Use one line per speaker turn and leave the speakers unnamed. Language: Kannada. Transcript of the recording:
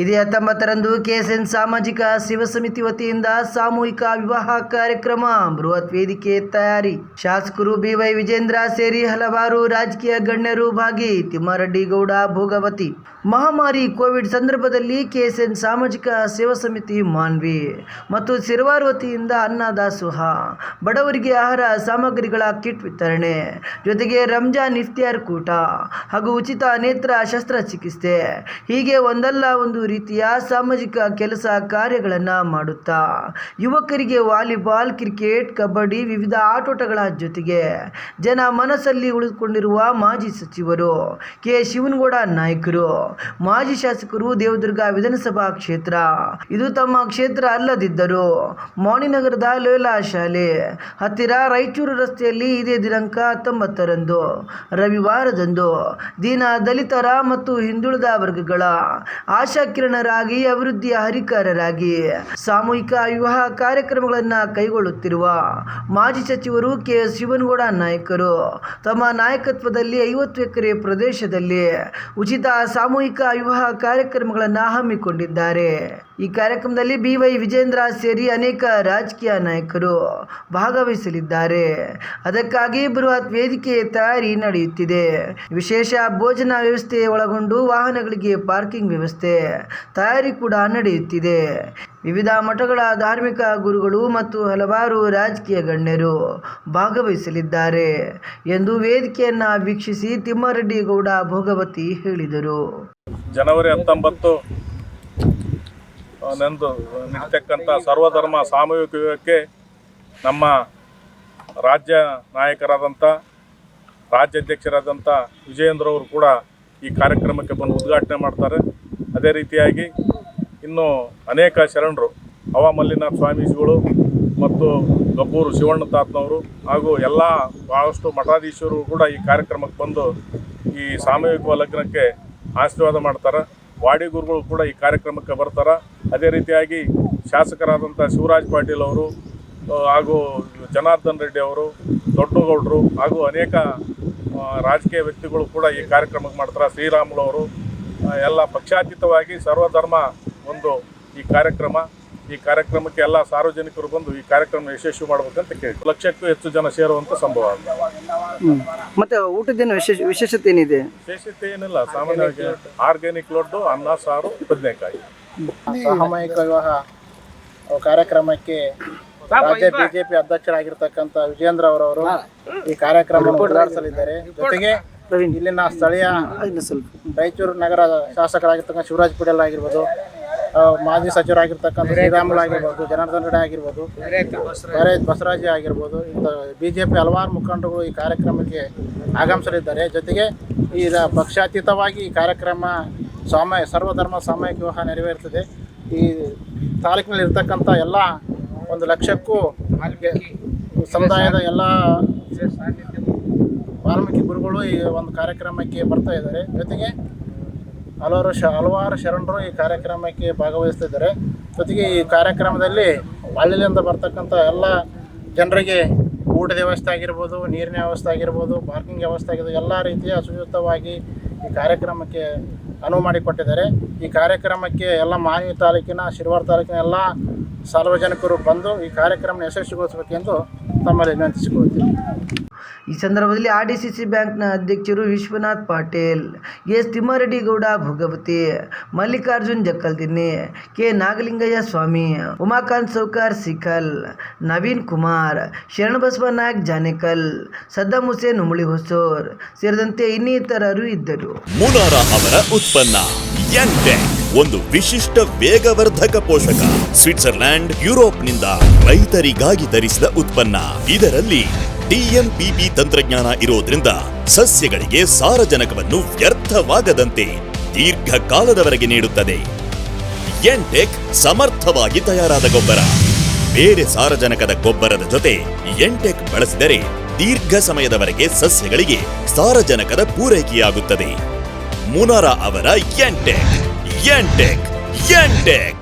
ಇದೇ ಹತ್ತೊಂಬತ್ತರಂದು ಕೆಎಸ್ಎನ್ ಸಾಮಾಜಿಕ ಶಿವ ಸಮಿತಿ ವತಿಯಿಂದ ಸಾಮೂಹಿಕ ವಿವಾಹ ಕಾರ್ಯಕ್ರಮ, ಬೃಹತ್ ವೇದಿಕೆ ತಯಾರಿ. ಶಾಸಕರು ಬಿವೈ ವಿಜೇಂದ್ರ ಸೇರಿ ಹಲವಾರು ರಾಜಕೀಯ ಗಣ್ಯರು ಭಾಗಿ ತಿಮ್ಮಾರೆಡ್ಡಿ ಗೌಡ ಭೋಗವತಿ. ಮಹಾಮಾರಿ ಕೋವಿಡ್ ಸಂದರ್ಭದಲ್ಲಿ ಕೆಎಸ್ಎನ್ ಸಾಮಾಜಿಕ ಸೇವಾ ಸಮಿತಿ ಮಾನ್ವಿ ಮತ್ತು ಸಿರವಾರು ವತಿಯಿಂದ ಅನ್ನದಾಸೋಹ, ಬಡವರಿಗೆ ಆಹಾರ ಸಾಮಗ್ರಿಗಳ ಕಿಟ್ ವಿತರಣೆ, ಜೊತೆಗೆ ರಂಜಾನ್ ಇಫ್ತಿಯಾರ್ ಕೂಟ ಹಾಗೂ ಉಚಿತ ನೇತ್ರ ಶಸ್ತ್ರಚಿಕಿತ್ಸೆ. ಹೀಗೆ ಒಂದಲ್ಲ ಒಂದು ರೀತಿಯ ಸಾಮಾಜಿಕ ಕೆಲಸ ಕಾರ್ಯಗಳನ್ನು ಮಾಡುತ್ತಾ, ಯುವಕರಿಗೆ ವಾಲಿಬಾಲ್, ಕ್ರಿಕೆಟ್, ಕಬಡ್ಡಿ ವಿವಿಧ ಆಟೋಟಗಳ ಜೊತೆಗೆ ಜನ ಮನಸ್ಸಲ್ಲಿ ಉಳಿದುಕೊಂಡಿರುವ ಮಾಜಿ ಸಚಿವರು ಕೆ. ಶಿವನಗೌಡ ನಾಯಕರು, ಮಾಜಿ ಶಾಸಕರು ದೇವದುರ್ಗ ವಿಧಾನಸಭಾ ಕ್ಷೇತ್ರ. ಇದು ತಮ್ಮ ಕ್ಷೇತ್ರ ಅಲ್ಲದಿದ್ದರು ಮೌನಿನಗರದ ಲೋಲಾ ಶಾಲೆ ಹತ್ತಿರ ರಾಯಚೂರು ರಸ್ತೆಯಲ್ಲಿ ಇದೇ ದಿನಾಂಕ ಹತ್ತೊಂಬತ್ತರಂದು, ರವಿವಾರದಂದು ದೀನ ದಲಿತರ ಮತ್ತು ಹಿಂದುಳಿದ ವರ್ಗಗಳ ಆಶಾಕಿರಣರಾಗಿ ಅಭಿವೃದ್ಧಿಯ ಹರಿಕಾರರಾಗಿ ಸಾಮೂಹಿಕ ವಿವಾಹ ಕಾರ್ಯಕ್ರಮಗಳನ್ನು ಕೈಗೊಳ್ಳುತ್ತಿರುವ ಮಾಜಿ ಸಚಿವರು ಕೆ ಶಿವನಗೌಡ ನಾಯಕರು. ತಮ್ಮ ನಾಯಕತ್ವದಲ್ಲಿ ಐವತ್ತು ಎಕರೆ ಪ್ರದೇಶದಲ್ಲಿ ಉಚಿತ ಸಾಮೂಹಿಕ ವಿವಾಹ ಕಾರ್ಯಕ್ರಮಗಳನ್ನು ಹಮ್ಮಿಕೊಂಡಿದ್ದಾರೆ. ಈ ಕಾರ್ಯಕ್ರಮದಲ್ಲಿ ಬಿ ವೈ ವಿಜೇಂದ್ರ ಸೇರಿ ಅನೇಕ ರಾಜಕೀಯ ನಾಯಕರು ಭಾಗವಹಿಸಲಿದ್ದಾರೆ. ಅದಕ್ಕಾಗಿ ಬೃಹತ್ ವೇದಿಕೆ ತಯಾರಿ ನಡೆಯುತ್ತಿದೆ. ವಿಶೇಷ ಭೋಜನ ವ್ಯವಸ್ಥೆ ಒಳಗೊಂಡು ವಾಹನಗಳಿಗೆ ಪಾರ್ಕಿಂಗ್ ವ್ಯವಸ್ಥೆ ತಯಾರಿ ಕೂಡ ನಡೆಯುತ್ತಿದೆ. ವಿವಿಧ ಮಠಗಳ ಧಾರ್ಮಿಕ ಗುರುಗಳು ಮತ್ತು ಹಲವಾರು ರಾಜಕೀಯ ಗಣ್ಯರು ಭಾಗವಹಿಸಲಿದ್ದಾರೆ ಎಂದು ವೇದಿಕೆಯನ್ನ ವೀಕ್ಷಿಸಿ ತಿಮ್ಮಾರೆಡ್ಡಿ ಗೌಡ ಭೋಗವತಿ ಹೇಳಿದರು.
ಜನವರಿ ಹತ್ತೊಂಬತ್ತು ನಂದು ನಿಂತಕ್ಕಂಥ ಸರ್ವಧರ್ಮ ಸಾಮೂಹಿಕಕ್ಕೆ ನಮ್ಮ ರಾಜ್ಯ ನಾಯಕರಾದಂಥ, ರಾಜ್ಯಾಧ್ಯಕ್ಷರಾದಂಥ ವಿಜಯೇಂದ್ರ ಅವರು ಕೂಡ ಈ ಕಾರ್ಯಕ್ರಮಕ್ಕೆ ಬಂದು ಉದ್ಘಾಟನೆ ಮಾಡ್ತಾರೆ. ಅದೇ ರೀತಿಯಾಗಿ ಇನ್ನು ಅನೇಕ ಶರಣರು ಮಲ್ಲಿನಾಥ ಸ್ವಾಮೀಜಿಗಳು ಮತ್ತು ಗಬ್ಬೂರು ಶಿವಣ್ಣ ತಾತ್ನವರು ಹಾಗೂ ಎಲ್ಲ ಭಾಳಷ್ಟು ಮಠಾಧೀಶರು ಕೂಡ ಈ ಕಾರ್ಯಕ್ರಮಕ್ಕೆ ಬಂದು ಈ ಸಾಮೂಹಿಕ ಲಗ್ನಕ್ಕೆ ಆಶೀರ್ವಾದ ಮಾಡ್ತಾರೆ. ವಾಡಿ ಗುರುಗಳು ಕೂಡ ಈ ಕಾರ್ಯಕ್ರಮಕ್ಕೆ ಬರ್ತಾರೆ. ಅದೇ ರೀತಿಯಾಗಿ ಶಾಸಕರಾದಂಥ ಶಿವರಾಜ್ ಪಾಟೀಲ್ ಅವರು ಹಾಗೂ ಜನಾರ್ದನ್ ರೆಡ್ಡಿ ಅವರು, ದೊಡ್ಡಗೌಡರು ಹಾಗೂ ಅನೇಕ ರಾಜಕೀಯ ವ್ಯಕ್ತಿಗಳು ಕೂಡ ಈ ಕಾರ್ಯಕ್ರಮಕ್ಕೆ ಮಾಡ್ತಾರೆ. ಶ್ರೀರಾಮುಲು ಅವರು ಎಲ್ಲ ಪಕ್ಷಾತೀತವಾಗಿ ಸರ್ವಧರ್ಮ ಒಂದು ಈ ಕಾರ್ಯಕ್ರಮ ಈ ಕಾರ್ಯಕ್ರಮಕ್ಕೆ ಎಲ್ಲ ಸಾರ್ವಜನಿಕರು ಬಂದು ಈ ಕಾರ್ಯಕ್ರಮ ಯಶಸ್ವಿ ಮಾಡಬೇಕಂತ ಕೇಳಿ ಲಕ್ಷಕ್ಕೂ ಹೆಚ್ಚು ಜನ ಸೇರುವಂತ ಸಂಭವ.
ಮತ್ತೆ ಊಟದ ವಿಶೇಷ ವಿಶೇಷತೆ ಏನಿದೆ?
ವಿಶೇಷತೆ ಏನಿಲ್ಲ ಸಾಮಾನ್ಯವಾಗಿ ಆರ್ಗ್ಯಾನಿಕ್ ಲಡ್ಡು ಅನ್ನ ಸಾರು ಬದನೆಕಾಯಿ.
ಸಾಮೂಹಿಕ ವಿವಾಹ ಕಾರ್ಯಕ್ರಮಕ್ಕೆ ರಾಜ್ಯ ಬಿಜೆಪಿ ಅಧ್ಯಕ್ಷರಾಗಿರ್ತಕ್ಕಂಥ ವಿಜೇಂದ್ರ ಅವರವರು ಈ ಕಾರ್ಯಕ್ರಮವನ್ನು ಉದ್ಘಾಟಿಸಲಿದ್ದಾರೆ. ಜೊತೆಗೆ
ಪ್ರವೀಣ್
ಇಲ್ಲಿನ ಸ್ಥಳೀಯ
ಇನ್ನು ಸ್ವಲ್ಪ.
ರಾಯಚೂರು ನಗರ ಶಾಸಕರಾಗಿರ್ತಕ್ಕಂಥ ಶಿವರಾಜ್ ಪಟೇಲ್ ಆಗಿರ್ಬೋದು ಮಾಜಿ ಸಚಿವರಾಗಿರ್ತಕ್ಕಂಥ ಶ್ರೀರಾಮುಲು ಆಗಿರ್ಬೋದು ಜನಾರ್ದನ್ ರೆಡ್ಡಿ ಆಗಿರ್ಬೋದು ಬರೇಜ್ ಬಸವರಾಜ ಆಗಿರ್ಬೋದು ಇಂಥ ಬಿ ಜೆ ಪಿ ಹಲವಾರು ಮುಖಂಡರು ಈ ಕಾರ್ಯಕ್ರಮಕ್ಕೆ ಆಗಮಿಸಲಿದ್ದಾರೆ. ಜೊತೆಗೆ ಈ ಪಕ್ಷಾತೀತವಾಗಿ ಈ ಕಾರ್ಯಕ್ರಮ ಸಾಮಯ ಸರ್ವಧರ್ಮ ಸಾಮೂಹಿಕ ವಿವಾಹ ನೆರವೇರುತ್ತದೆ ಈ ತಾಲೂಕಿನಲ್ಲಿ ಇರ್ತಕ್ಕಂಥ ಎಲ್ಲ ಒಂದು ಲಕ್ಷಕ್ಕೂ ಸಮುದಾಯದ ಎಲ್ಲ ವಾಲ್ಮೀಕಿ ಗುರುಗಳು ಈ ಒಂದು ಕಾರ್ಯಕ್ರಮಕ್ಕೆ ಬರ್ತಾ ಇದ್ದಾರೆ. ಜೊತೆಗೆ ಹಲವಾರು ಶ, ಹಲವಾರು ಶರಣರು ಈ ಕಾರ್ಯಕ್ರಮಕ್ಕೆ ಭಾಗವಹಿಸ್ತಿದ್ದಾರೆ. ಜೊತೆಗೆ ಈ ಕಾರ್ಯಕ್ರಮದಲ್ಲಿ ಹಳ್ಳಿಯಿಂದ ಬರ್ತಕ್ಕಂಥ ಎಲ್ಲ ಜನರಿಗೆ ಊಟದ ವ್ಯವಸ್ಥೆ ಆಗಿರ್ಬೋದು, ನೀರಿನ ವ್ಯವಸ್ಥೆ ಆಗಿರ್ಬೋದು ಪಾರ್ಕಿಂಗ್ ವ್ಯವಸ್ಥೆ ಆಗಿರ್ಬೋದು, ಎಲ್ಲ ರೀತಿಯ ಸುಯುಕ್ತವಾಗಿ ಈ ಕಾರ್ಯಕ್ರಮಕ್ಕೆ ಅನುವು ಮಾಡಿಕೊಟ್ಟಿದ್ದಾರೆ. ಈ ಕಾರ್ಯಕ್ರಮಕ್ಕೆ ಎಲ್ಲ ಮಾಹಿತಿ ತಾಲೂಕಿನ ಶಿರ್ವಾರ್ ತಾಲೂಕಿನ ಎಲ್ಲ ಸಾರ್ವಜನಿಕರು ಬಂದು ಈ ಕಾರ್ಯಕ್ರಮ ಯಶಸ್ವಿಗೊಳಿಸಬೇಕೆಂದು ತಮ್ಮಲ್ಲಿ ವಿನಂತಿಸಿಕೊಳ್ತೀನಿ
ಈ ಸಂದರ್ಭದಲ್ಲಿ ಆರ್ ಡಿ ಸಿ ಸಿ ಬ್ಯಾಂಕ್ನ ಅಧ್ಯಕ್ಷರು ವಿಶ್ವನಾಥ್ ಪಾಟೀಲ್ ಎಸ್ ತಿಮ್ಮಾರೆಡ್ಡಿಗೌಡ ಭೋಗವತಿ ಮಲ್ಲಿಕಾರ್ಜುನ್ ಜಕ್ಕಲ್ದಿನ್ನಿ ಕೆ ನಾಗಲಿಂಗಯ್ಯ ಸ್ವಾಮಿ ಉಮಾಕಾಂತ್ ಸೌಕಾರ್ ಸಿಕಲ್ ನವೀನ್ ಕುಮಾರ್ ಶರಣಬಸವ ನಾಯಕ್ ಜಾನೇಕಲ್ ಸದ್ದಾಂ ಹುಸೇನ್ ಉಮಳಿ ಹೊಸೂರ್ ಸೇರಿದಂತೆ ಇನ್ನಿತರರು ಇದ್ದರು.
ಮುನಾರ ಅವರ ಉತ್ಪನ್ನ. ಯಂಟೆಕ್ ಒಂದು ವಿಶಿಷ್ಟ ವೇಗವರ್ಧಕ ಪೋಷಕ. ಸ್ವಿಟ್ಜರ್ಲ್ಯಾಂಡ್, ಯುರೋಪ್ನಿಂದ ರೈತರಿಗಾಗಿ ಧರಿಸಿದ ಉತ್ಪನ್ನ. ಇದರಲ್ಲಿ ಡಿಎಂಪಿಪಿ ತಂತ್ರಜ್ಞಾನ ಇರೋದ್ರಿಂದ ಸಸ್ಯಗಳಿಗೆ ಸಾರಜನಕವನ್ನು ವ್ಯರ್ಥವಾಗದಂತೆ ದೀರ್ಘಕಾಲದವರೆಗೆ ನೀಡುತ್ತದೆ. ಎಂಟೆಕ್ ಸಮರ್ಥವಾಗಿ ತಯಾರಾದ ಗೊಬ್ಬರ. ಬೇರೆ ಸಾರಜನಕದ ಗೊಬ್ಬರದ ಜೊತೆ ಎಂಟೆಕ್ ಬಳಸಿದರೆ ದೀರ್ಘ ಸಮಯದವರೆಗೆ ಸಸ್ಯಗಳಿಗೆ ಸಾರಜನಕದ ಪೂರೈಕೆಯಾಗುತ್ತದೆ. மூணாரா அவரா என்டெக் என்டெக் என்டெக்